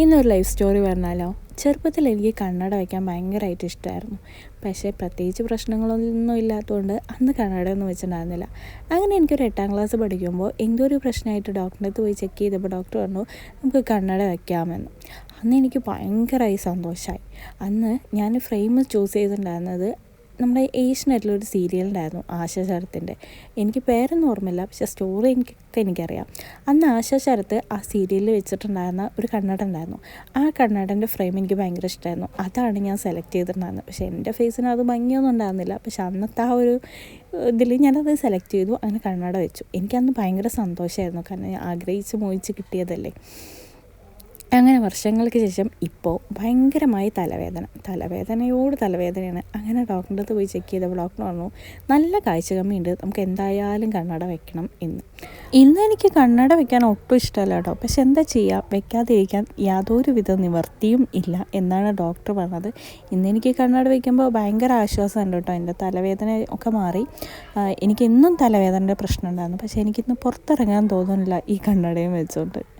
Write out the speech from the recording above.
ഇന്നൊരു life story പറഞ്ഞാലോ? ചെറുപ്പത്തിൽ എനിക്ക് കണ്ണട വയ്ക്കാൻ ഭയങ്കരമായിട്ട് ഇഷ്ടമായിരുന്നു പക്ഷേ പ്രത്യേകിച്ച് പ്രശ്നങ്ങളൊന്നും ഇല്ലാത്തതുകൊണ്ട് അന്ന് കണ്ണടയൊന്നും വെച്ചിട്ടുണ്ടായിരുന്നില്ല. അങ്ങനെ എനിക്കൊരു എട്ടാം ക്ലാസ് പഠിക്കുമ്പോൾ എന്തോ ഒരു പ്രശ്നമായിട്ട് ഡോക്ടറിന്റെ അടുത്ത് പോയി ചെക്ക് ചെയ്തപ്പോൾ ഡോക്ടർ പറഞ്ഞു നമുക്ക് കണ്ണട വയ്ക്കാമെന്ന് അന്ന് എനിക്ക് ഭയങ്കരമായി സന്തോഷമായി അന്ന് ഞാൻ ഫ്രെയിം ചൂസ് ചെയ്തിട്ടുണ്ടായിരുന്നത് നമ്മുടെ ഏഷ്യനെറ്റിലൊരു സീരിയലുണ്ടായിരുന്നു ആശ ശരത്തിന്റെ എനിക്ക് പേരൊന്നും ഓർമ്മയില്ല പക്ഷേ സ്റ്റോറി എനിക്ക് എനിക്കറിയാം. അന്ന് ആശ ശരത്ത് ആ സീരിയലിൽ വെച്ചിട്ടുണ്ടായിരുന്ന ഒരു കണ്ണട ഉണ്ടായിരുന്നു. ആ കണ്ണടന്റെ ഫ്രെയിം എനിക്ക് ഭയങ്കര ഇഷ്ടമായിരുന്നു അതാണ് ഞാൻ സെലക്ട് ചെയ്തിട്ടുണ്ടായിരുന്നത്. പക്ഷേ എന്റെ ഫേസിന് അത് ഭംഗിയൊന്നും ഉണ്ടായിരുന്നില്ല. പക്ഷേ അന്നത്തെ ആ ഒരു ഇതിൽ ഞാനത് സെലക്ട് ചെയ്തു അങ്ങനെ കണ്ണട വെച്ചു. എനിക്കന്ന് ഭയങ്കര സന്തോഷമായിരുന്നു. കാരണം ഞാൻ ആഗ്രഹിച്ച് മോഹിച്ച് കിട്ടിയതല്ലേ. അങ്ങനെ വർഷങ്ങൾക്ക് ശേഷം ഇപ്പോൾ ഭയങ്കരമായി തലവേദന. തലവേദനയോട് തലവേദനയാണ്. അങ്ങനെ ഡോക്ടറിന്റെ അടുത്ത് പോയി ചെക്ക് ചെയ്തപ്പോൾ ഡോക്ടർ പറഞ്ഞു നല്ല കാഴ്ച കമ്മിയുണ്ട്. നമുക്ക് എന്തായാലും കണ്ണട വെക്കണം എന്ന്. ഇന്ന് എനിക്ക് കണ്ണട വെക്കാൻ ഒട്ടും ഇഷ്ടമല്ല കേട്ടോ. പക്ഷെ എന്താ ചെയ്യുക വെക്കാതിരിക്കാൻ യാതൊരു വിധ നിവർത്തിയും ഇല്ല എന്നാണ് ഡോക്ടർ പറഞ്ഞത്. ഇന്ന് എനിക്ക് കണ്ണട വയ്ക്കുമ്പോൾ ഭയങ്കര ആശ്വാസം ഉണ്ട് കേട്ടോ. എന്റെ തലവേദന ഒക്കെ മാറി. എനിക്ക് എന്നും തലവേദനയുടെ പ്രശ്നം ഉണ്ടായിരുന്നു. പക്ഷേ എനിക്കിന്ന് പുറത്തിറങ്ങാൻ തോന്നുന്നില്ല ഈ കണ്ണടയും വെച്ചുകൊണ്ട്